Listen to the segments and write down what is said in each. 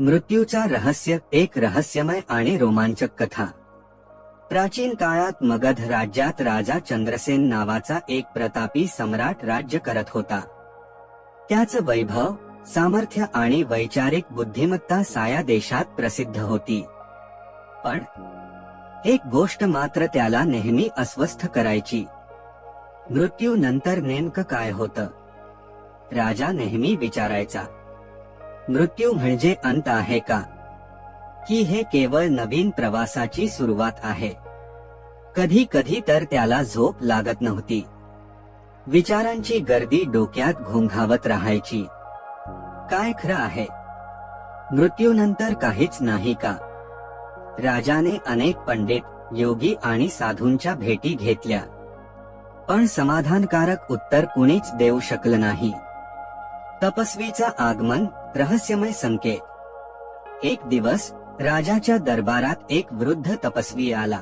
मृत्यूचा रहस्य एक रहस्यमय आणि रोमांचक कथा. प्राचीन काळात मगध राज्यात राजा चंद्रसेन नावाचा एक प्रतापी सम्राट राज्य करत होता. त्याच वैभव सामर्थ्य आणि वैचारिक बुद्धिमत्ता साया देशात प्रसिद्ध होती. पण एक गोष्ट मात्र त्याला नेहमी अस्वस्थ करायची. मृत्यू नंतर नेमकं काय होतं? राजा नेहमी विचारायचा. मृत्यू म्हणजे अंत आहे का? की हे केवळ नवीन प्रवासाची सुरुवात आहे. कधी कधी तर त्याला झोप लागत नव्हती. विचारांची गर्दी डोक्यात घोंघावत राहायची. काय खरं आहे? मृत्यूनंतर काहीच नाही का? राजाने अनेक पंडित योगी आणि साधूंच्या भेटी घेतल्या. पण समाधानकारक उत्तर कुणीच देऊ शकलं नाही. तपस्वीचा आगमन रहस्यमय संकेत. एक दिवस राजाच्या दरबारात एक वृद्ध तपस्वी आला.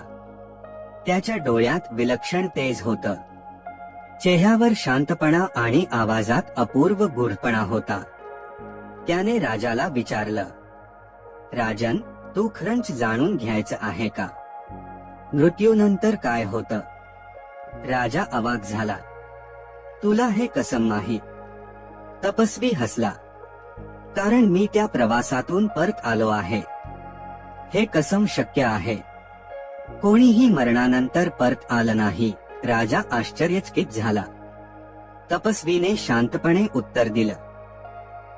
त्याच्या डोळ्यात विलक्षण तेज होत. चेहऱ्यावर शांतपणा आणि आवाजात अपूर्व गूढपणा होता. त्याने राजाला विचारलं राजन तू खरंच जाणून घ्यायचं आहे का? मृत्यूनंतर काय होत? राजा अवाक झाला तुला हे कसं माहीत? तपस्वी हसला कारण मी त्या प्रवासातून परत आलो आहे. हे कसम शक्य आहे. कोणीही मरणानंतर परत आलं नाही. राजा आश्चर्यचकित झाला. तपस्वीने शांतपणे उत्तर दिलं.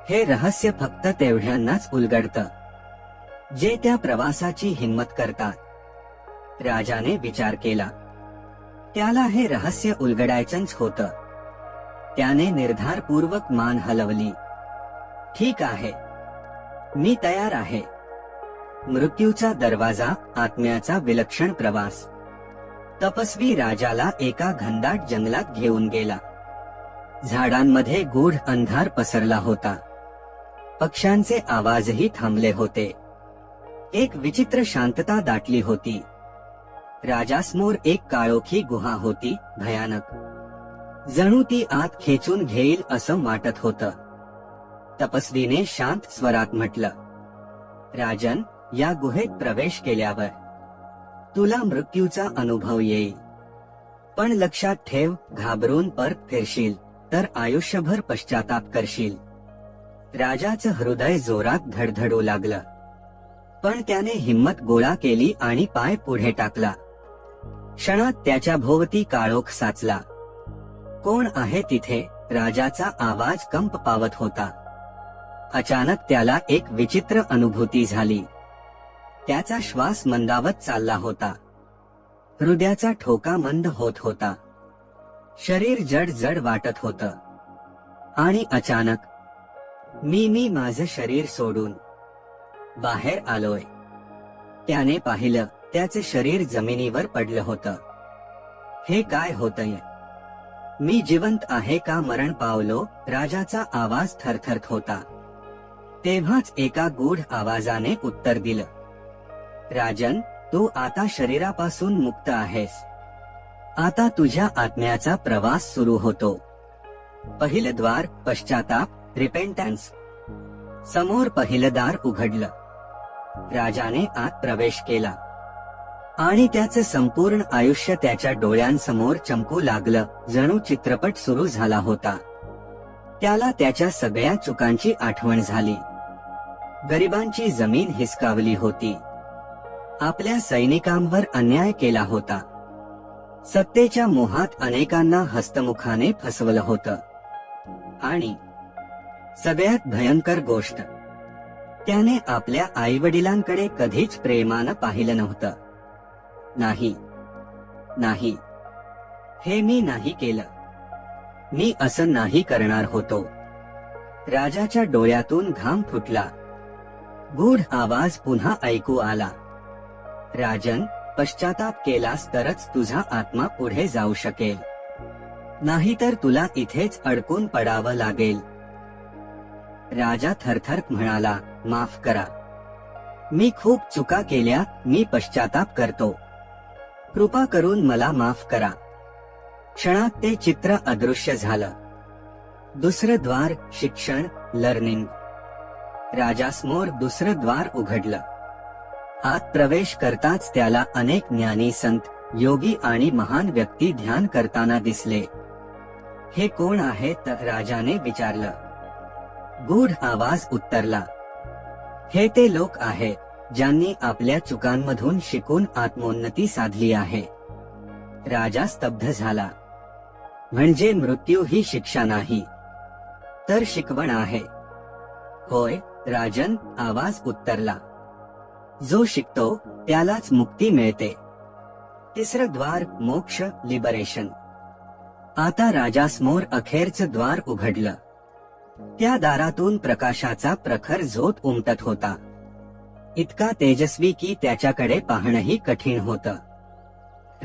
हे रहस्य फक्त तेवढ्यांनाच उलगडतं. जे त्या प्रवासाची हिंमत करतात. राजाने विचार केला. त्याला हे रहस्य उलगडायचंच होतं. त्याने निर्धारपूर्वक मान हलवली. ठीक आहे. मी तयार आहे. मृत्यूचा दरवाजा आत्म्याचा विलक्षण प्रवास. तपस्वी राजाला एका घनदाट जंगलात घेऊन गेला. झाडांमध्ये गूढ अंधार पसरला होता. पक्ष्यांचे आवाजही थांबले होते. एक विचित्र शांतता दाटली होती. राजासमोर एक काळोखी गुहा होती भयानक. जणू ती आत खेचून घेईल असं वाटत होतं. तपस्वीने शांत स्वरात म्हटलं राजन या गुहेत प्रवेश केल्यावर तुला मृत्यूचा अनुभव येईल. पण लक्षात ठेव घाबरून परत फिरशील तर आयुष्यभर पश्चाताप करशील. राजाचं हृदय जोरात धडधडू लागलं. पण त्याने हिम्मत गोळा केली आणि पाय पुढे टाकला. क्षणात त्याच्या भोवती काळोख साचला. कोण आहे तिथे? राजाचा आवाज कंप पावत होता. अचानक त्याला एक विचित्र अनुभूती झाली. त्याचा श्वास मंदावत चालला होता. हृदयाचा ठोका मंद होत होता. शरीर जड जड वाटत होत. आणि अचानक मी मी माझं शरीर सोडून बाहेर आलोय. त्याने पाहिलं त्याचे शरीर जमिनीवर पडलं होतं. हे काय होतय? मी जिवंत आहे का मरण पावलो? राजाचा आवाज थरथरत होता. तेव्हाच एका गूढ आवाजाने उत्तर दिलं. राजन तू आता शरीरापासून मुक्त आहेस. आता तुझ्या आत्म्याचा प्रवास सुरू होतो. पहिलं द्वार पश्चाताप रिपेंटन्स समोर पहिलं दार उघडलं. राजाने आत प्रवेश केला. आणि त्याचं संपूर्ण आयुष्य त्याच्या डोळ्यांसमोर चमकू लागलं. जणू चित्रपट सुरू झाला होता. त्याला त्याच्या सगळ्या चुकांची आठवण झाली. गरिबांची जमीन हिसकावली होती. आपल्या सैनिकांवर अन्याय केला होता. सत्तेच्या मोहात अनेकांना हस्तमुखाने फसवलं होतं. आणि सगळ्यात भयंकर गोष्ट त्याने आपल्या आई वडिलांकडे कधीच प्रेमानं पाहिलं नव्हतं. नाही नाही हे मी नाही केलं. मी असं नाही करणार होतो. राजाच्या डोळ्यातून घाम फुटला. गूढ आवाज पुन्हा ऐकू आला. राजन पश्चाताप केलास तरच तुझा आत्मा पुढे जाऊ शकेल. नाहीतर तुला इथेच अडकून पडावं लागेल. राजा थरथर म्हणाला माफ करा. मी खूप चुका केल्या मी पश्चाताप करतो. कृपा करून मला माफ करा. क्षणात ते चित्र अदृश्य झालं. दुसरं द्वार शिक्षण लर्निंग राजासमोर दुसरं द्वार उघडलं. आत प्रवेश करताच त्याला अनेक ज्ञानी संत योगी आणि महान व्यक्ती ध्यान करताना दिसले. हे कोण आहे तर राजाने विचारलं. गूढ आवाज उत्तरला. हे ते लोक आहे ज्यांनी आपल्या चुकांमधून शिकून आत्मोन्नती साधली आहे. राजा स्तब्ध झाला. म्हणजे मृत्यू ही शिक्षा नाही तर शिकवण आहे. होय राजन आवाज उत्तरला. जो शिकतो त्यालाच मुक्ती मिळते. तिसरं द्वार मोक्ष लिबरेशन. आता राजासमोर अखेरचं द्वार उघडलं. त्या दारातून प्रकाशाचा प्रखर झोत उमटत होता. इतका तेजस्वी की त्याच्याकडे पाहणंही कठीण होत.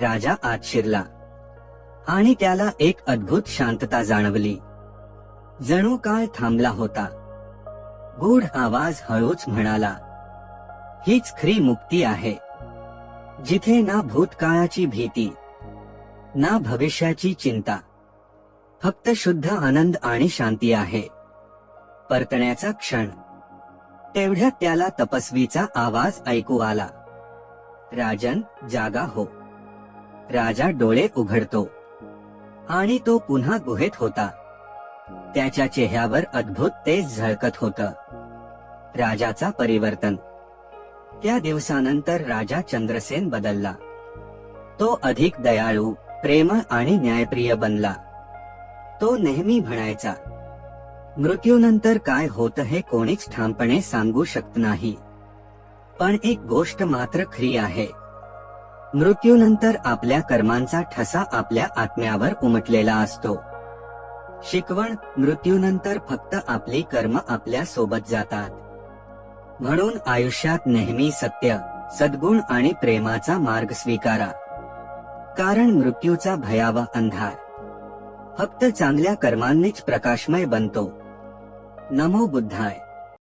राजा आत शिरला. आणि त्याला एक अद्भुत शांतता जाणवली. जणू काळ थांबला होता. गूढ आवाज हळूच म्हणाला हीच खरी मुक्ती आहे जिथे ना भूतकाळाची भीती ना भविष्याची चिंता. फक्त शुद्ध आनंद आणि शांती आहे. परतण्याचा क्षण. तेवढ्यात त्याला तपस्वीचा आवाज ऐकू आला राजन जागा हो. राजा डोळे उघडतो आणि तो पुन्हा गुहेत होता. त्याच्या चेहऱ्यावर अद्भुत तेज झळकत होतं. राजाचा परिवर्तन. त्या दिवसानंतर राजा चंद्रसेन बदलला. तो अधिक दयाळू प्रेम आणि न्यायप्रिय बनला. तो नेहमी म्हणायचा मृत्यूनंतर काय होतं हे कोणीच ठामपणे सांगू शकत नाही. पण एक गोष्ट मात्र खरी आहे. मृत्यूनंतर आपल्या कर्मांचा ठसा आपल्या आत्म्यावर उमटलेला असतो. शिकवण मृत्यूनंतर फक्त आपली कर्म आपल्यासोबत जातात. म्हणून आयुष्यात नेहमी सत्य सद्गुण आणि प्रेमाचा मार्ग स्वीकारा. कारण मृत्यूचा भयावह अंधार. फक्त चांगल्या कर्मांनीच प्रकाशमय बनतो. नमो बुद्धाय.